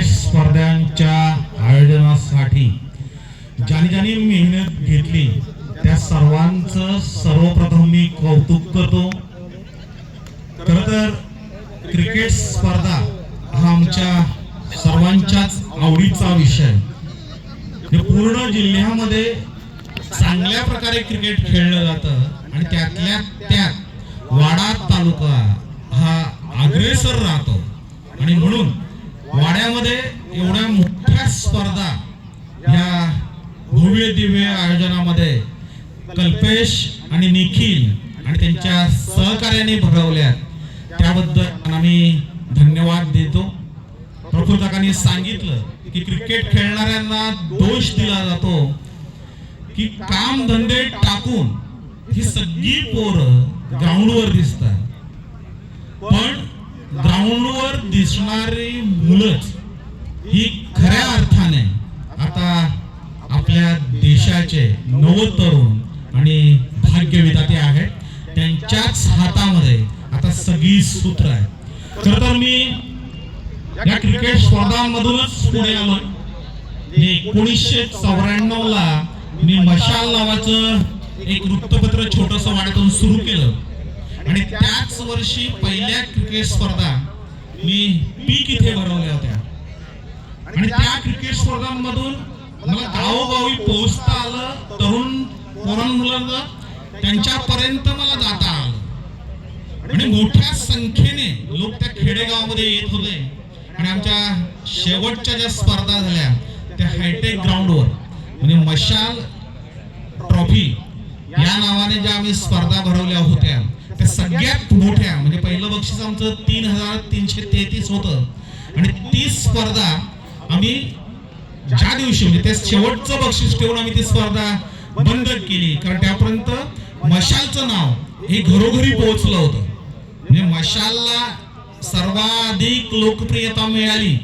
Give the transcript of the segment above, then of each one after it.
Cricket स्पर्धांच्या आयोजनासाठी ज्याने ज्याने मेहनत घेतली त्या सर्वांचं सर्वप्रथम मी कौतुक करतो. खर तर क्रिकेट स्पर्धा हा आमच्या सर्वांच्याच आवडीचा विषय. पूर्ण जिल्ह्यामध्ये चांगल्या प्रकारे क्रिकेट खेळलं जातं आणि त्यातल्या त्यात वाडा तालुका हा अग्रेसर राहतो. वाड्यामध्ये एवढ्या मोठ्या स्पर्धा या भव्य दिव्य आयोजनामध्ये कल्पेश आणि निखिल आणि त्यांच्या सहकार्याने भरवल्या त्याबद्दल आम्ही धन्यवाद देतो. प्रफुल्लकांनी सांगितलं की क्रिकेट खेळणाऱ्यांना दोष दिला जातो की काम धंदे टाकून ही सगळी पोरं ग्राउंडवर दिसतात. पण ग्राउंडवर दिसणारी मुलंच ही खऱ्या अर्थाने आता आपल्या देशाचे नवतरुण आणि भाग्यविधाते आहेत. त्यांच्याच हातामध्ये आता सगळी सूत्र आहे खर तर मी या क्रिकेट स्पर्धांमधूनच पुढे आलो एकोणीसशे चौऱ्याण्णव ला मी मशाल नावाचं एक वृत्तपत्र छोटस वाढतून सुरू केलं. आणि त्याच वर्षी पहिल्या क्रिकेट स्पर्धा मी पीक इथे भरवल्या होत्या. आणि त्या क्रिकेट स्पर्धांमधून मला गावोगावी पोहोचता आलं तरुण तरुण मुलांना त्यांच्यापर्यंत मला जाता आलं. आणि मोठ्या संख्येने लोक त्या खेडेगावामध्ये येत होते. आणि आमच्या शेवटच्या ज्या स्पर्धा झाल्या त्या हायटेक ग्राउंडवर म्हणजे मशाल ट्रॉफी या नावाने ज्या आम्ही स्पर्धा भरवल्या होत्या त्या सगळ्यात मोठ्या म्हणजे पहिलं बक्षीस आमचं तीन हजार तीनशे तेहतीस होतं. आणि ती स्पर्धा आम्ही ज्या दिवशी म्हणजे ते शेवटचं बक्षीस ठेवून आम्ही ती स्पर्धा बंद केली. कारण त्यापर्यंत मशालचं नाव हे घरोघरी पोहोचलं होतं. म्हणजे मशालला सर्वाधिक लोकप्रियता मिळाली.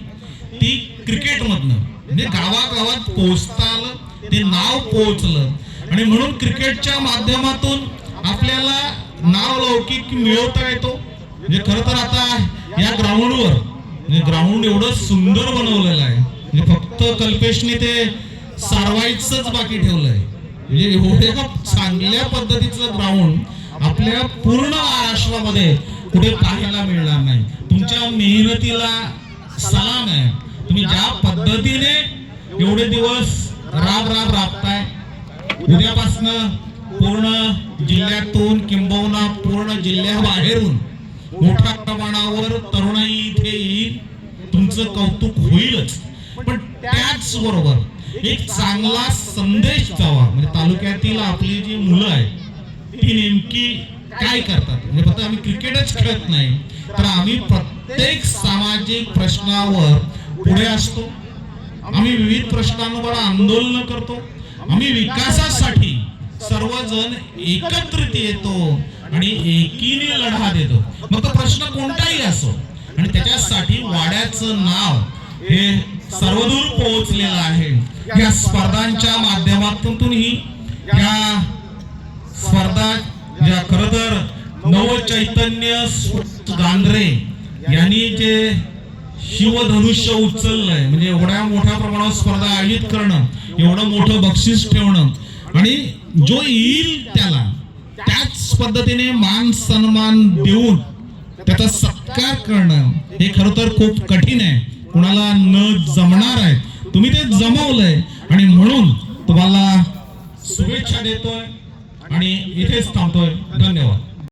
ती क्रिकेटमधनं. म्हणजे गावागावात पोहोचता आलं ते नाव पोहोचलं. आणि म्हणून क्रिकेटच्या माध्यमातून आपल्याला नाव लौकिक मिळवता येतो. म्हणजे खरं तर आता या ग्राउंडवर म्हणजे ग्राउंड एवढं सुंदर बनवलेलं आहे. म्हणजे फक्त कल्पेशने ते सारवायचंच बाकी ठेवलंय. म्हणजे एवढ्या चांगल्या पद्धतीचं ग्राउंड आपल्या पूर्ण महाराष्ट्रामध्ये कुठे पाहायला मिळणार नाही. तुमच्या मेहनतीला सलाम आहे. तुम्ही ज्या पद्धतीने एवढे दिवस राब राब राबताय उद्यापासनं पूर्ण जिल्ह्यातून किंबहुना पूर्ण जिल्ह्याबाहेरून मोठ्या प्रमाणावर तरुणाई इथे येईल. तुमचं कौतुक होईलच. पण त्याच बरोबर एक चांगला संदेश जावा म्हणजे तालुक्यातील आपली जी मुलं आहेत ती नेमकी काय करतात? म्हणजे फक्त आम्ही क्रिकेटच खेळत नाही तर आम्ही प्रत्येक सामाजिक प्रश्नावर पुढे असतो. आम्ही विविध प्रश्नांवर आंदोलन करतो. आम्ही विकासासाठी सर्वजण एकत्रित येतो आणि एकीने लढा देतो. मग तो प्रश्न कोणताही असो आणि त्याच्यासाठी वाड्याचं नाव हे सर्वदूर पोहोचलेलं आहे. या स्पर्धांच्या माध्यमातूनही या स्पर्धा ज्या खर तर नव चैतन्य गांधरे यांनी जे शिवधनुष्य उचललंय म्हणजे एवढ्या मोठ्या प्रमाणावर स्पर्धा आयोजित करणं एवढं मोठं बक्षीस ठेवणं आणि जो येईल त्याला त्याच पद्धतीने मान सन्मान देऊन त्याचा सत्कार करणं हे खरं तर खूप कठीण आहे. कुणाला न जमणार आहे. तुम्ही ते जमवलंय. आणि म्हणून तुम्हाला शुभेच्छा देतोय आणि इथेच थांबतोय. धन्यवाद.